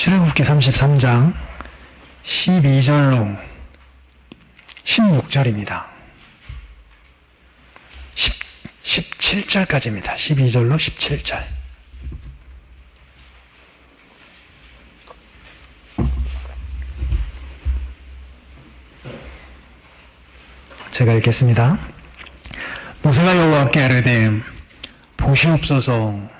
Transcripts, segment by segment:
출애굽기 33장 12절로 16절입니다. 10, 17절까지입니다. 12절로 17절. 제가 읽겠습니다. 모세가 여호와께 아뢰되 보시옵소서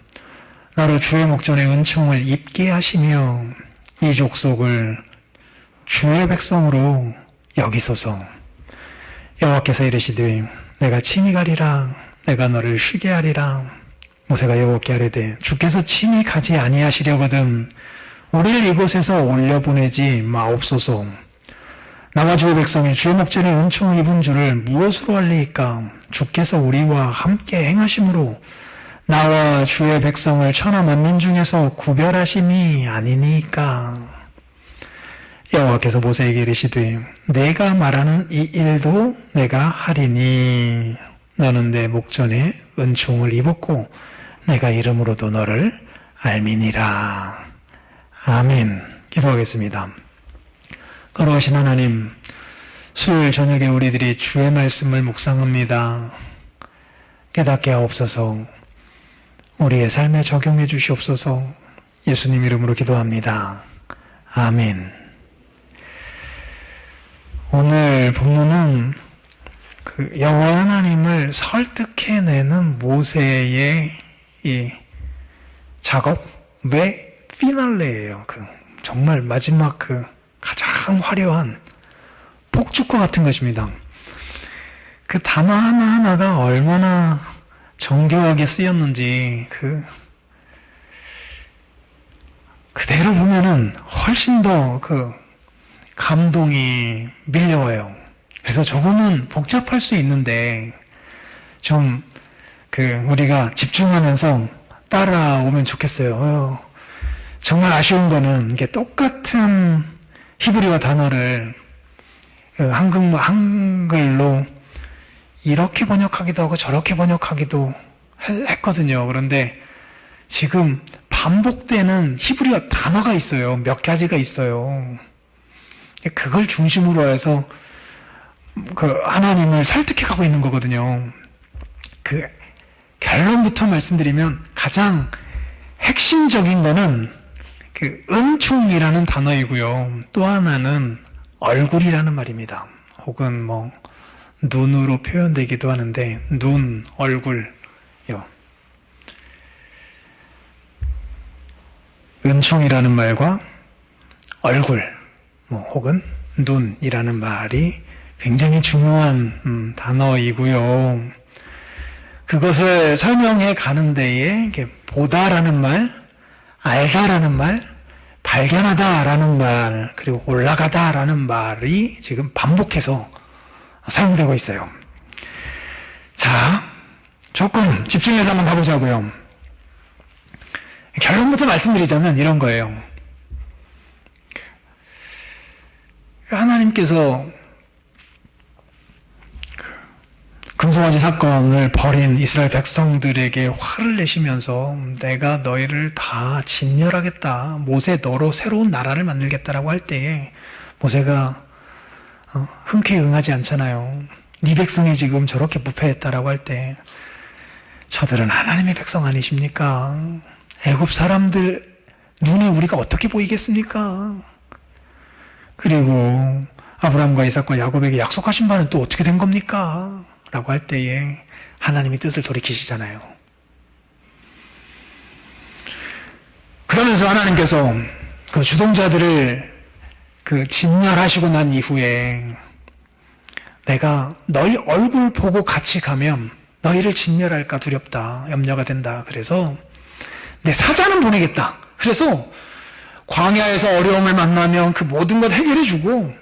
나로 주의 목전에 은총을 입게 하시며 이 족속을 주의 백성으로 여기소서. 여호와께서 이르시되 내가 친히 가리라. 내가 너를 쉬게 하리라. 모세가 여호와께 아뢰되 주께서 친히 가지 아니하시려거든 우리를 이곳에서 올려보내지 마옵소서. 나와 주의 백성이 주의 목전에 은총을 입은 줄을 무엇으로 알리이까? 주께서 우리와 함께 행하심으로 나와 주의 백성을 천하 만민 중에서 구별하심이 아니니까. 여호와께서 모세에게 이르시되 내가 말하는 이 일도 내가 하리니 너는 내 목전에 은총을 입었고 내가 이름으로도 너를 알미니라. 아멘. 기도하겠습니다. 거룩하신 하나님 수요일 저녁에 우리들이 주의 말씀을 묵상합니다. 깨닫게 하옵소서 우리의 삶에 적용해 주시옵소서 예수님 이름으로 기도합니다 아멘 오늘 본문은 그 여호와 하나님을 설득해내는 모세의 이 작업의 피날레예요. 그 정말 마지막 그 가장 화려한 폭죽과 같은 것입니다. 그 단어 하나 하나가 얼마나 정교하게 쓰였는지 그 그대로 보면은 훨씬 더 그 감동이 밀려와요. 그래서 조금은 복잡할 수 있는데 좀 그 우리가 집중하면서 따라오면 좋겠어요. 어, 정말 아쉬운 거는 이게 똑같은 히브리어 단어를 그 한국 한글로 이렇게 번역하기도 하고 저렇게 번역하기도 했거든요. 그런데 지금 반복되는 히브리어 단어가 있어요. 몇 가지가 있어요. 그걸 중심으로 해서 그 하나님을 설득해 가고 있는 거거든요. 그 결론부터 말씀드리면 가장 핵심적인 거는 그 은총이라는 단어이고요. 또 하나는 얼굴이라는 말입니다. 혹은 뭐 눈으로 표현되기도 하는데 눈, 얼굴요. 은총이라는 말과 얼굴 뭐 혹은 눈이라는 말이 굉장히 중요한 음, 단어이고요. 그것을 설명해 가는 데에 보다라는 말, 알다라는 말, 발견하다라는 말, 그리고 올라가다라는 말이 지금 반복해서 사용되고 있어요. 자, 조금 집중해서 한번 가보자고요. 결론부터 말씀드리자면 이런 거예요. 하나님께서 금송아지 사건을 벌인 이스라엘 백성들에게 화를 내시면서 내가 너희를 다 진멸하겠다. 모세 너로 새로운 나라를 만들겠다라고 할 때에 모세가 어, 흔쾌히 응하지 않잖아요. 네 백성이 지금 저렇게 부패했다라고 할 때 저들은 하나님의 백성 아니십니까? 애굽 사람들 눈에 우리가 어떻게 보이겠습니까? 그리고 아브라함과 이삭과 야곱에게 약속하신 바는 또 어떻게 된 겁니까? 라고 할 때에 하나님이 뜻을 돌이키시잖아요. 그러면서 하나님께서 그 주동자들을 그 진멸하시고 난 이후에 내가 너희 얼굴 보고 같이 가면 너희를 진멸할까 두렵다. 염려가 된다. 그래서 내 사자는 보내겠다. 그래서 광야에서 어려움을 만나면 그 모든 것 해결해 주고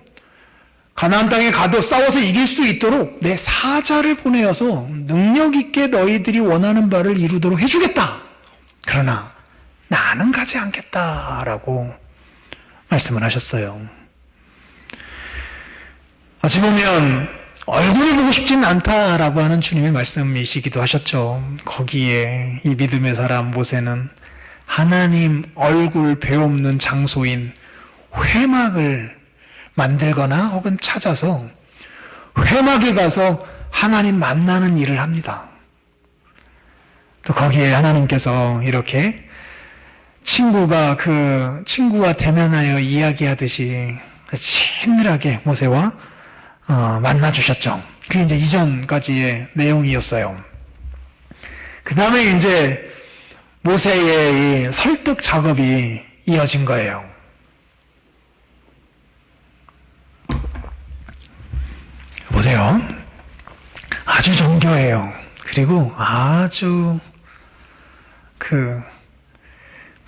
가나안 땅에 가도 싸워서 이길 수 있도록 내 사자를 보내어서 능력 있게 너희들이 원하는 바를 이루도록 해주겠다. 그러나 나는 가지 않겠다라고 말씀을 하셨어요. 어찌 보면 얼굴을 보고 싶진 않다라고 하는 주님의 말씀이시기도 하셨죠. 거기에 이 믿음의 사람 모세는 하나님 얼굴 배없는 장소인 회막을 만들거나 혹은 찾아서 회막에 가서 하나님 만나는 일을 합니다. 또 거기에 하나님께서 이렇게 친구가 그 친구와 대면하여 이야기하듯이 친밀하게 모세와 어, 만나 주셨죠. 그게 이제 이전까지의 내용이었어요. 그 다음에 이제 모세의 이 설득 작업이 이어진 거예요. 보세요. 아주 정교해요. 그리고 아주 그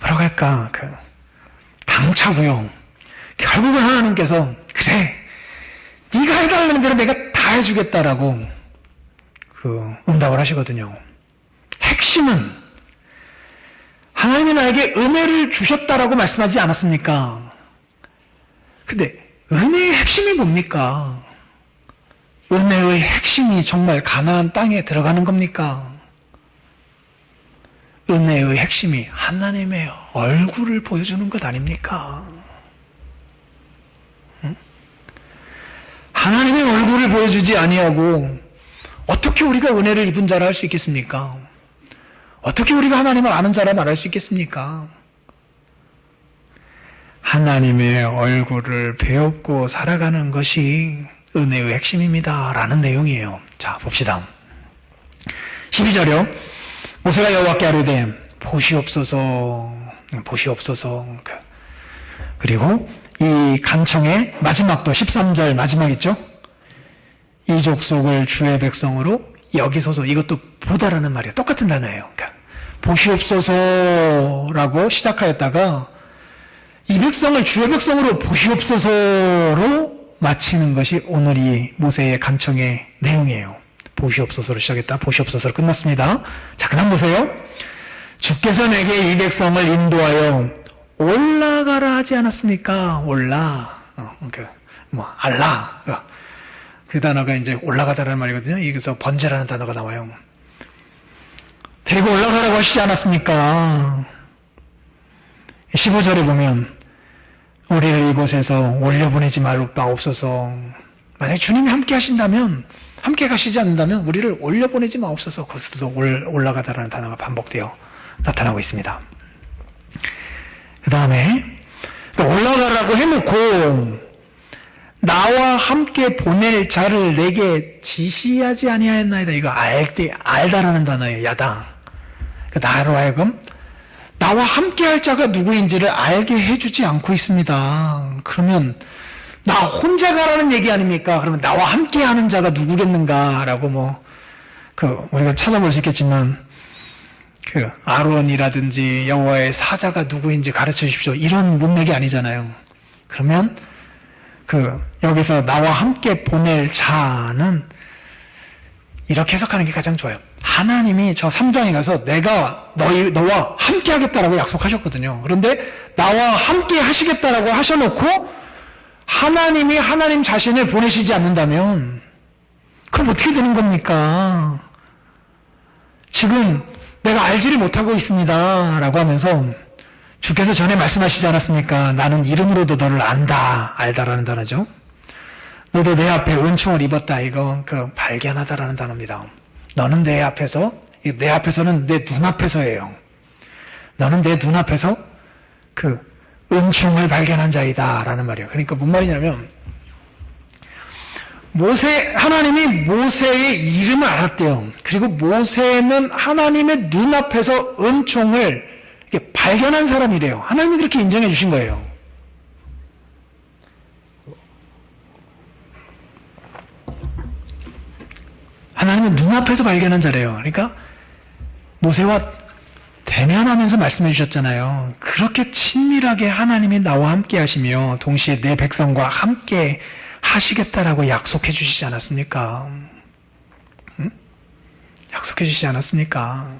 뭐라고 할까 그 당차고요. 결국은 하나님께서 그래 네가 해달라는 대로 내가 다 해주겠다라고 그 응답을 하시거든요. 핵심은 하나님이 나에게 은혜를 주셨다라고 말씀하지 않았습니까? 근데 은혜의 핵심이 뭡니까? 은혜의 핵심이 정말 가나안 땅에 들어가는 겁니까? 은혜의 핵심이 하나님의 얼굴을 보여주는 것 아닙니까? 응? 하나님의 얼굴을 보여주지 아니하고 어떻게 우리가 은혜를 입은 자라 할 수 있겠습니까? 어떻게 우리가 하나님을 아는 자라 말할 수 있겠습니까? 하나님의 얼굴을 배웠고 살아가는 것이 은혜의 핵심입니다. 라는 내용이에요. 자, 봅시다. 12절이요. 모세가 여호와께 아뢰되 보시옵소서 보시옵소서 그, 그리고 이 간청의 마지막도 13절 마지막 있죠? 이 족속을 주의 백성으로 여기소서 이것도 보다라는 말이에요. 똑같은 단어예요. 그러니까 보시옵소서라고 시작하였다가 이 백성을 주의 백성으로 보시옵소서로 마치는 것이 오늘 이 모세의 간청의 내용이에요. 보시옵소서로 시작했다. 보시옵소서로 끝났습니다. 자, 그 다음 보세요. 주께서 내게 이 백성을 인도하여 올라가라 하지 않았습니까? 올라. 어, 그, 뭐, 알라. 어. 그 단어가 이제 올라가다라는 말이거든요. 여기서 번제라는 단어가 나와요. 데리고 올라가라고 하시지 않았습니까? 15절에 보면, 우리를 이곳에서 올려보내지 마옵소서. 만약 주님이 함께 하신다면, 함께 가시지 않는다면, 우리를 올려보내지 마옵소서. 거기서도 올라가다라는 단어가 반복되어 나타나고 있습니다. 그 다음에, 올라가라고 해놓고, 나와 함께 보낼 자를 내게 지시하지 아니하였나이다. 이거 알 때, 알다라는 단어예요. 야당. 그 나로 하여금 나와 함께 할 자가 누구인지를 알게 해주지 않고 있습니다. 그러면 나 혼자 가라는 얘기 아닙니까? 그러면 나와 함께 하는 자가 누구겠는가라고 뭐, 그, 우리가 찾아볼 수 있겠지만, 그, 아론이라든지 여호와의 사자가 누구인지 가르쳐 주십시오. 이런 문맥이 아니잖아요. 그러면, 그, 여기서 나와 함께 보낼 자는 이렇게 해석하는 게 가장 좋아요. 하나님이 저 3장에 가서 내가 너희, 너와 함께 하겠다라고 약속하셨거든요. 그런데 나와 함께 하시겠다라고 하셔놓고 하나님이 하나님 자신을 보내시지 않는다면 그럼 어떻게 되는 겁니까? 지금 내가 알지를 못하고 있습니다. 라고 하면서 주께서 전에 말씀하시지 않았습니까? 나는 이름으로도 너를 안다. 알다라는 단어죠. 너도 내 앞에 은총을 입었다. 이건 그 발견하다라는 단어입니다. 너는 내 앞에서, 내 앞에서는 내 눈앞에서예요. 너는 내 눈앞에서 그 은총을 발견한 자이다. 라는 말이에요. 그러니까 뭔 말이냐면, 모세, 하나님이 모세의 이름을 알았대요. 그리고 모세는 하나님의 눈앞에서 은총을 발견한 사람이래요. 하나님이 그렇게 인정해 주신 거예요. 하나님은 눈앞에서 발견한 자래요. 그러니까 모세와 대면하면서 말씀해 주셨잖아요. 그렇게 친밀하게 하나님이 나와 함께 하시며 동시에 내 백성과 함께 하시겠다라고 약속해 주시지 않았습니까? 응? 약속해 주시지 않았습니까?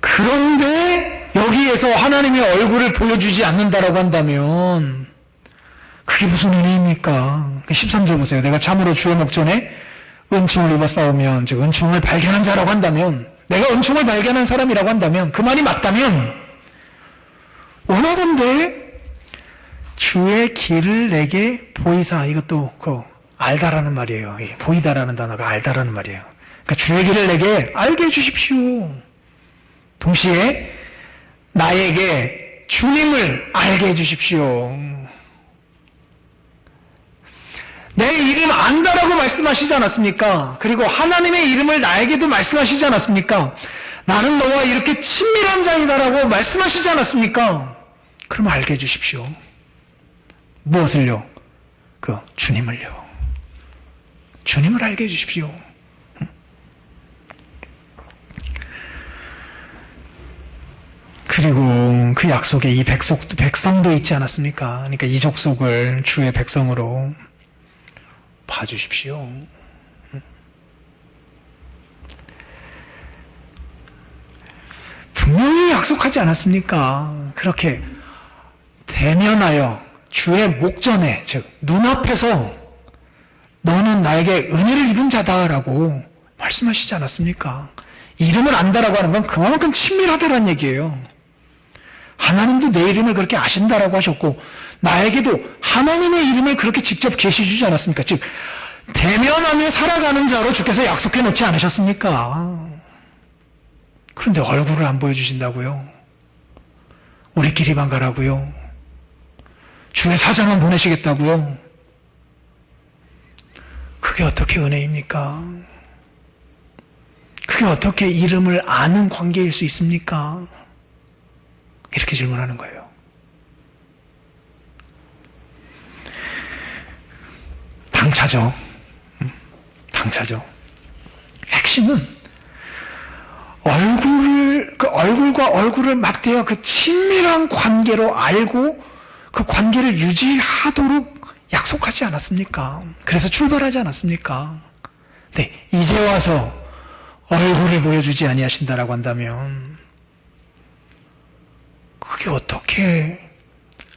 그런데 여기에서 하나님의 얼굴을 보여주지 않는다라고 한다면 그게 무슨 은혜입니까? 13절 보세요. 내가 참으로 주의 목전에 은총을 입어 싸우면 즉 은총을 발견한 자라고 한다면 내가 은총을 발견한 사람이라고 한다면 그 말이 맞다면 원하건대 주의 길을 내게 보이사 이것도 그 알다라는 말이에요. 이 보이다라는 단어가 알다라는 말이에요. 그러니까 주의 길을 내게 알게 해주십시오. 동시에 나에게 주님을 알게 해주십시오. 내 이름 안다라고 말씀하시지 않았습니까? 그리고 하나님의 이름을 나에게도 말씀하시지 않았습니까? 나는 너와 이렇게 친밀한 자이다라고 말씀하시지 않았습니까? 그럼 알게 해주십시오. 무엇을요? 그 주님을요. 주님을 알게 해주십시오. 그리고 그 약속에 이 백속, 백성도 있지 않았습니까? 그러니까 이 족속을 주의 백성으로 봐주십시오. 분명히 약속하지 않았습니까? 그렇게 대면하여 주의 목전에, 즉, 눈앞에서 너는 나에게 은혜를 입은 자다라고 말씀하시지 않았습니까? 이름을 안다라고 하는 건 그만큼 친밀하다는 얘기예요. 하나님도 내 이름을 그렇게 아신다라고 하셨고, 나에게도 하나님의 이름을 그렇게 직접 계시 주지 않았습니까? 즉, 대면하며 살아가는 자로 주께서 약속해 놓지 않으셨습니까? 그런데 얼굴을 안 보여주신다고요? 우리끼리만 가라고요? 주의 사장만 보내시겠다고요? 그게 어떻게 은혜입니까? 그게 어떻게 이름을 아는 관계일 수 있습니까? 이렇게 질문하는 거예요. 당차죠. 음, 당차죠. 핵심은 얼굴을, 그 얼굴과 얼굴을 맞대어 그 친밀한 관계로 알고 그 관계를 유지하도록 약속하지 않았습니까? 그래서 출발하지 않았습니까? 네, 이제 와서 얼굴을 보여주지 아니하신다라고 한다면 그게 어떻게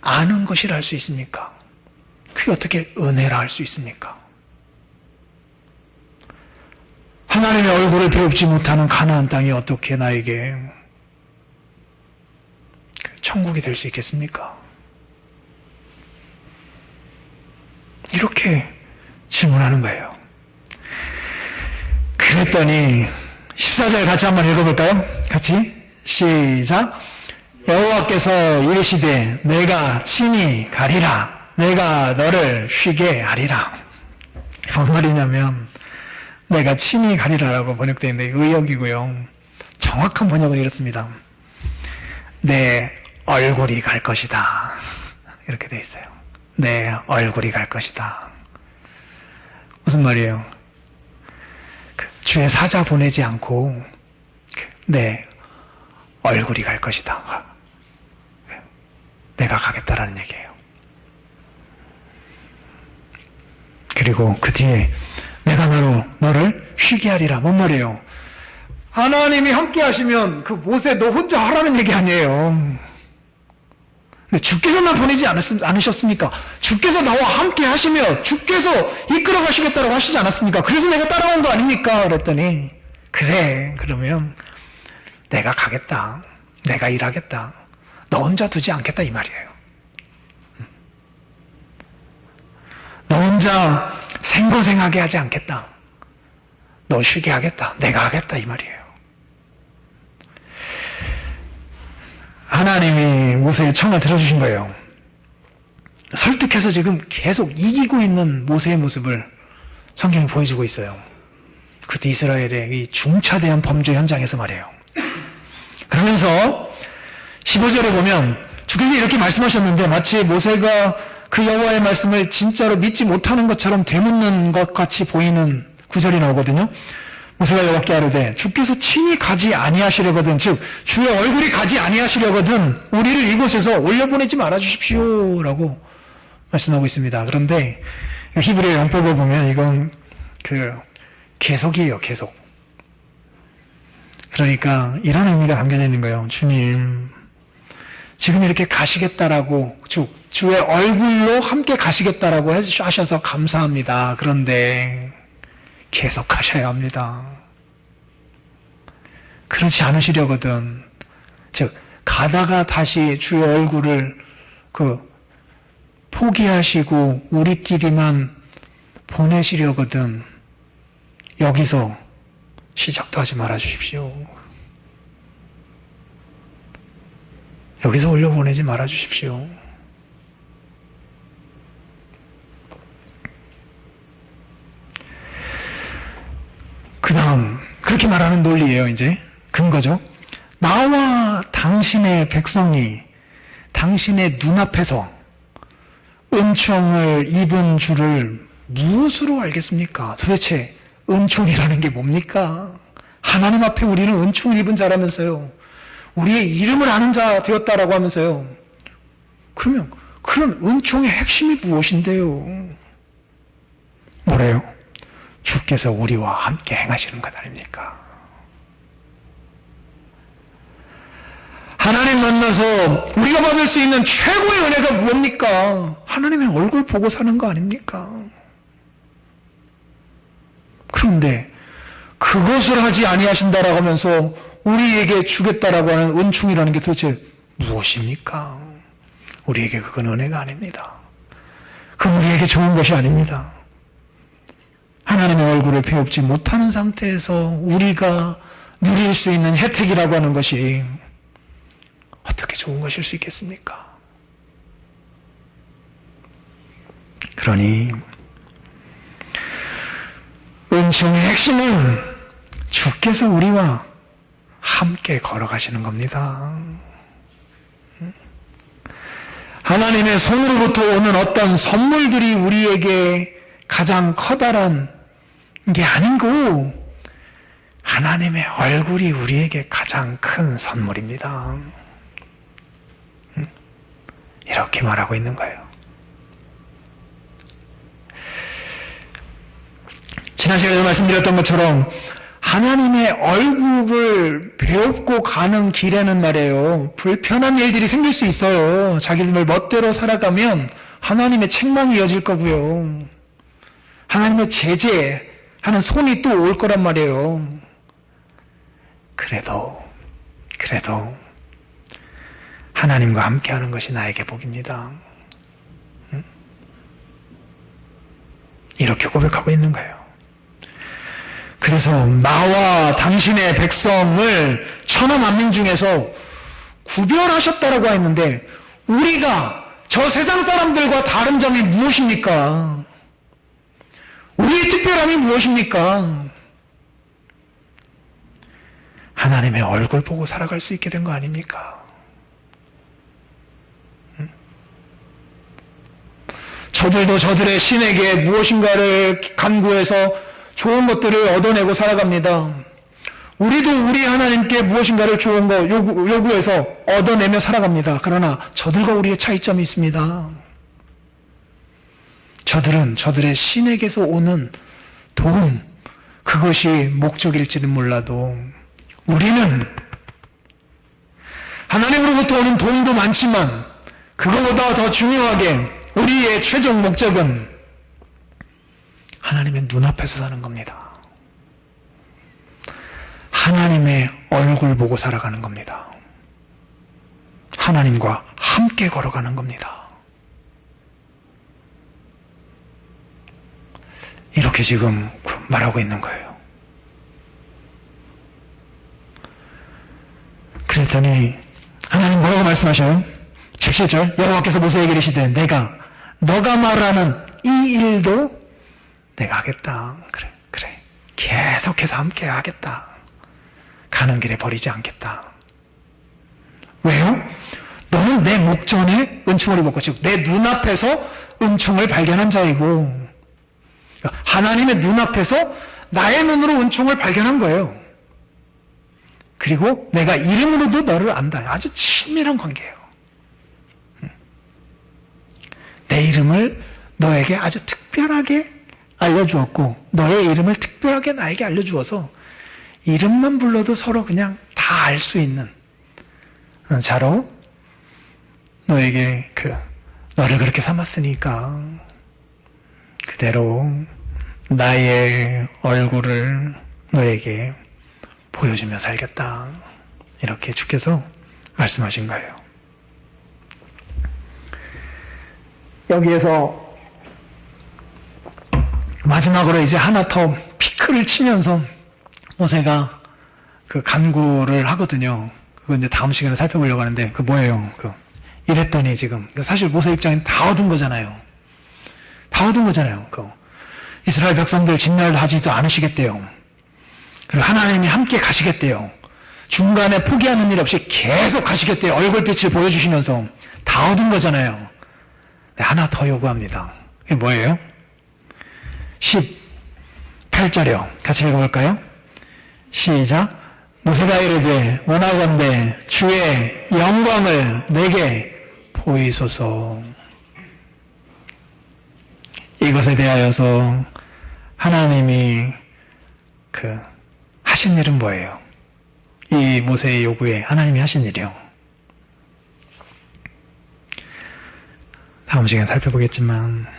아는 것이라 할 수 있습니까? 그게 어떻게 은혜라 할 수 있습니까? 하나님의 얼굴을 배웁지 못하는 가나안 땅이 어떻게 나에게 천국이 될 수 있겠습니까? 이렇게 질문하는 거예요. 그랬더니 14절 같이 한번 읽어볼까요? 같이 시작. 여호와께서 이르시되 내가 친히 가리라. 내가 너를 쉬게 하리라. 뭔 말이냐면 내가 친히 가리라라고 번역되어 있는데 의역이고요. 정확한 번역은 이렇습니다. 내 얼굴이 갈 것이다. 이렇게 되어 있어요. 내 얼굴이 갈 것이다. 무슨 말이에요? 그 주의 사자 보내지 않고 그내 얼굴이 갈 것이다. 내가 가겠다라는 얘기예요. 그리고 그 뒤에 내가 너로 너를 쉬게 하리라. 뭔 말이에요? 하나님이 함께 하시면 그 못에 너 혼자 하라는 얘기 아니에요. 근데 주께서 나 보내지 않으셨습니까? 주께서 나와 함께 하시며 주께서 이끌어 가시겠다고 하시지 않았습니까? 그래서 내가 따라온 거 아닙니까? 그랬더니 그래 그러면 내가 가겠다. 내가 일하겠다. 너 혼자 두지 않겠다 이 말이에요. 너 혼자 생고생하게 하지 않겠다. 너 쉬게 하겠다. 내가 하겠다 이 말이에요. 하나님이 모세의 청을 들어주신 거예요. 설득해서 지금 계속 이기고 있는 모세의 모습을 성경이 보여주고 있어요. 그때 이스라엘의 이 중차대한 범죄 현장에서 말이에요. 그러면서 15절에 보면 주께서 이렇게 말씀하셨는데 마치 모세가 그 여호와의 말씀을 진짜로 믿지 못하는 것처럼 되묻는 것 같이 보이는 구절이 나오거든요. 모세가 여호와께 아뢰되 주께서 친히 가지 아니하시려거든 즉 주의 얼굴이 가지 아니하시려거든 우리를 이곳에서 올려보내지 말아 주십시오라고 말씀하고 있습니다. 그런데 히브리어 영법을 보면 이건 그 계속이에요, 계속. 그러니까 이런 의미가 담겨져 있는 거예요. 주님, 지금 이렇게 가시겠다라고 주, 주의 얼굴로 함께 가시겠다라고 하셔서 감사합니다. 그런데 계속 하셔야 합니다. 그렇지 않으시려거든. 즉, 가다가 다시 주의 얼굴을 그 포기하시고 우리끼리만 보내시려거든. 여기서 시작도 하지 말아 주십시오. 여기서 올려보내지 말아 주십시오. 그 다음, 그렇게 말하는 논리예요, 이제. 근거죠. 나와 당신의 백성이 당신의 눈앞에서 은총을 입은 줄을 무엇으로 알겠습니까? 도대체 은총이라는 게 뭡니까? 하나님 앞에 우리는 은총을 입은 자라면서요. 우리의 이름을 아는 자 되었다라고 하면서요. 그러면 그런 은총의 핵심이 무엇인데요? 뭐래요? 주께서 우리와 함께 행하시는 것 아닙니까? 하나님 만나서 우리가 받을 수 있는 최고의 은혜가 무엇입니까? 하나님의 얼굴 보고 사는 거 아닙니까? 그런데 그것을 하지 아니하신다라고 하면서 우리에게 주겠다라고 하는 은총이라는 게 도대체 무엇입니까? 우리에게 그건 은혜가 아닙니다. 그건 우리에게 좋은 것이 아닙니다. 하나님의 얼굴을 배웁지 못하는 상태에서 우리가 누릴 수 있는 혜택이라고 하는 것이 어떻게 좋은 것일 수 있겠습니까? 그러니 은총의 핵심은 주께서 우리와 함께 걸어가시는 겁니다. 하나님의 손으로부터 오는 어떤 선물들이 우리에게 가장 커다란 게 아니고 하나님의 얼굴이 우리에게 가장 큰 선물입니다. 이렇게 말하고 있는 거예요. 지난 시간에 말씀드렸던 것처럼 하나님의 얼굴을 배웁고 가는 길에는 말이에요. 불편한 일들이 생길 수 있어요. 자기들 멋대로 살아가면 하나님의 책망이 이어질 거고요. 하나님의 제재 하는 손이 또 올 거란 말이에요. 그래도, 그래도 하나님과 함께 하는 것이 나에게 복입니다. 응? 이렇게 고백하고 있는 거예요. 그래서 나와 당신의 백성을 천하 만민 중에서 구별하셨다라고 했는데 우리가 저 세상 사람들과 다른 점이 무엇입니까? 우리의 특별함이 무엇입니까? 하나님의 얼굴 보고 살아갈 수 있게 된 거 아닙니까? 저들도 저들의 신에게 무엇인가를 간구해서 좋은 것들을 얻어내고 살아갑니다. 우리도 우리 하나님께 무엇인가를 좋은 거 요구, 요구해서 얻어내며 살아갑니다. 그러나 저들과 우리의 차이점이 있습니다. 저들은 저들의 신에게서 오는 도움, 그것이 목적일지는 몰라도 우리는 하나님으로부터 오는 도움도 많지만 그거보다 더 중요하게 우리의 최종 목적은 하나님의 눈앞에서 사는 겁니다. 하나님의 얼굴 보고 살아가는 겁니다. 하나님과 함께 걸어가는 겁니다. 이렇게 지금 말하고 있는 거예요. 그랬더니 하나님 뭐라고 말씀하셔요? 17절 여호와께서 모세에게 이르시되 내가 너가 말하는 이 일도 내가 하겠다. 그래, 그래. 계속해서 함께 하겠다. 가는 길에 버리지 않겠다. 왜요? 너는 내 목전에 은총을 입었고, 즉, 내 눈앞에서 은총을 발견한 자이고, 하나님의 눈앞에서 나의 눈으로 은총을 발견한 거예요. 그리고 내가 이름으로도 너를 안다. 아주 친밀한 관계예요. 내 이름을 너에게 아주 특별하게 알려주었고, 너의 이름을 특별하게 나에게 알려주어서, 이름만 불러도 서로 그냥 다 알 수 있는, 어, 자로, 너에게 그, 너를 그렇게 삼았으니까, 그대로 나의 얼굴을 너에게 보여주며 살겠다. 이렇게 주께서 말씀하신 거예요. 여기에서 마지막으로 이제 하나 더 피크를 치면서 모세가 그 간구를 하거든요. 그거 이제 다음 시간에 살펴보려고 하는데 그 뭐예요? 그 이랬더니 지금 사실 모세 입장엔 다 얻은 거잖아요. 다 얻은 거잖아요. 그 이스라엘 백성들 진멸하지도 않으시겠대요. 그리고 하나님이 함께 가시겠대요. 중간에 포기하는 일 없이 계속 가시겠대요. 얼굴빛을 보여주시면서 다 얻은 거잖아요. 네, 하나 더 요구합니다. 이게 뭐예요? 18절이요. 같이 읽어볼까요? 시작. 모세가 이르되 원하건대 주의 영광을 내게 보이소서. 이것에 대하여서 하나님이 그 하신 일은 뭐예요? 이 모세의 요구에 하나님이 하신 일이요. 다음 시간에 살펴보겠지만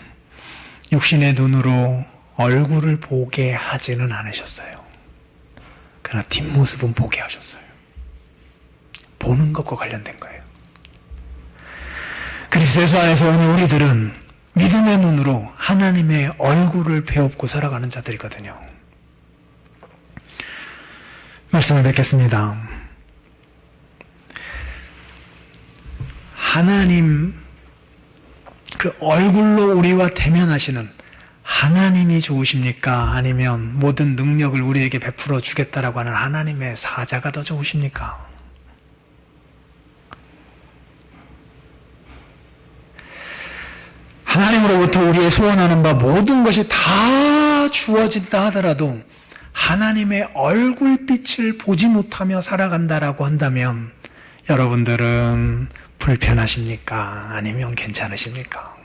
육신의 눈으로 얼굴을 보게 하지는 않으셨어요. 그러나 뒷모습은 보게 하셨어요. 보는 것과 관련된 거예요. 그리스도 안에서 오늘 우리들은 믿음의 눈으로 하나님의 얼굴을 배웁고 살아가는 자들이거든요. 말씀을 뵙겠습니다. 하나님 그 얼굴로 우리와 대면하시는 하나님이 좋으십니까? 아니면 모든 능력을 우리에게 베풀어 주겠다라고 하는 하나님의 사자가 더 좋으십니까? 하나님으로부터 우리의 소원하는 바 모든 것이 다 주어진다 하더라도 하나님의 얼굴빛을 보지 못하며 살아간다라고 한다면 여러분들은 불편하십니까? 아니면 괜찮으십니까?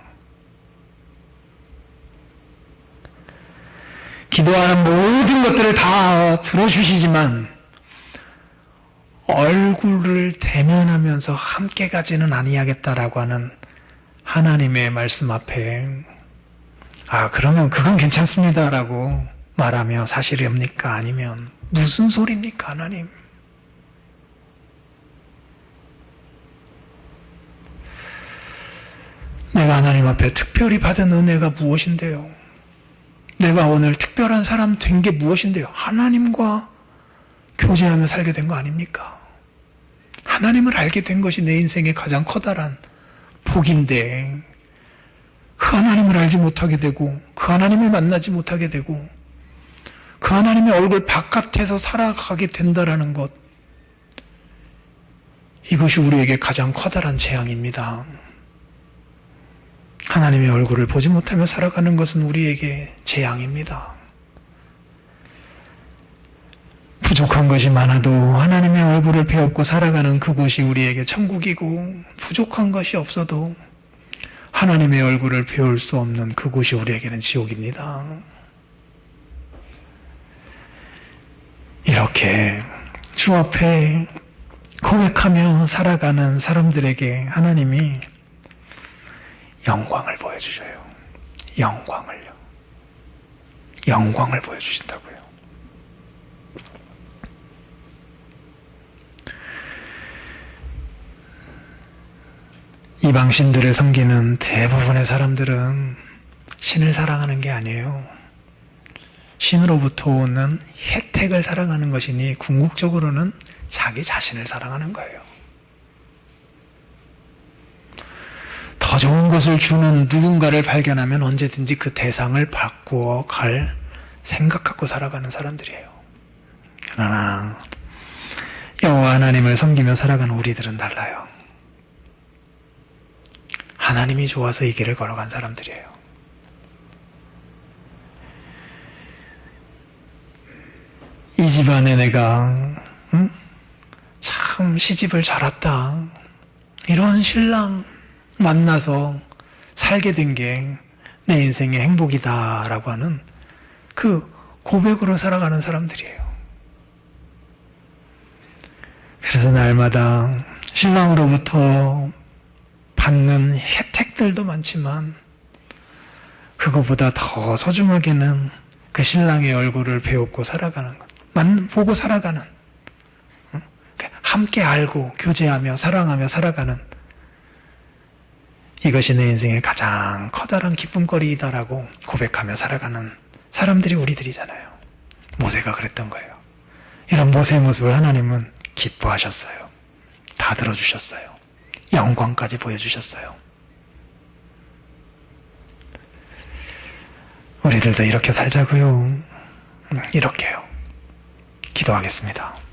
기도하는 모든 것들을 다 들어주시지만 얼굴을 대면하면서 함께 가지는 아니하겠다라고 하는 하나님의 말씀 앞에 아 그러면 그건 괜찮습니다라고 말하며 사실입니까? 아니면 무슨 소리입니까 하나님? 내가 하나님 앞에 특별히 받은 은혜가 무엇인데요? 내가 오늘 특별한 사람 된 게 무엇인데요? 하나님과 교제하며 살게 된 거 아닙니까? 하나님을 알게 된 것이 내 인생의 가장 커다란 복인데, 그 하나님을 알지 못하게 되고, 그 하나님을 만나지 못하게 되고, 그 하나님의 얼굴 바깥에서 살아가게 된다라는 것, 이것이 우리에게 가장 커다란 재앙입니다. 하나님의 얼굴을 보지 못하며 살아가는 것은 우리에게 재앙입니다. 부족한 것이 많아도 하나님의 얼굴을 배웠고 살아가는 그곳이 우리에게 천국이고 부족한 것이 없어도 하나님의 얼굴을 배울 수 없는 그곳이 우리에게는 지옥입니다. 이렇게 주 앞에 고백하며 살아가는 사람들에게 하나님이 영광을 보여주셔요. 영광을요. 영광을 보여주신다고요. 이방신들을 섬기는 대부분의 사람들은 신을 사랑하는 게 아니에요. 신으로부터 오는 혜택을 사랑하는 것이니 궁극적으로는 자기 자신을 사랑하는 거예요. 더 좋은 것을 주는 누군가를 발견하면 언제든지 그 대상을 바꾸어 갈 생각 갖고 살아가는 사람들이에요. 그러나 여호와 하나님을 섬기며 살아가는 우리들은 달라요. 하나님이 좋아서 이 길을 걸어간 사람들이에요. 이 집안에 내가 응? 참 시집을 잘 왔다. 이런 신랑 만나서 살게 된 게 내 인생의 행복이다라고 하는 그 고백으로 살아가는 사람들이에요. 그래서 날마다 신랑으로부터 받는 혜택들도 많지만 그거보다 더 소중하게는 그 신랑의 얼굴을 배우고 살아가는 것, 만 보고 살아가는 응? 함께 알고 교제하며 사랑하며 살아가는 이것이 내 인생의 가장 커다란 기쁨거리이다라고 고백하며 살아가는 사람들이 우리들이잖아요. 모세가 그랬던 거예요. 이런 모세의 모습을 하나님은 기뻐하셨어요. 다 들어주셨어요. 영광까지 보여주셨어요. 우리들도 이렇게 살자고요. 음, 이렇게요. 기도하겠습니다.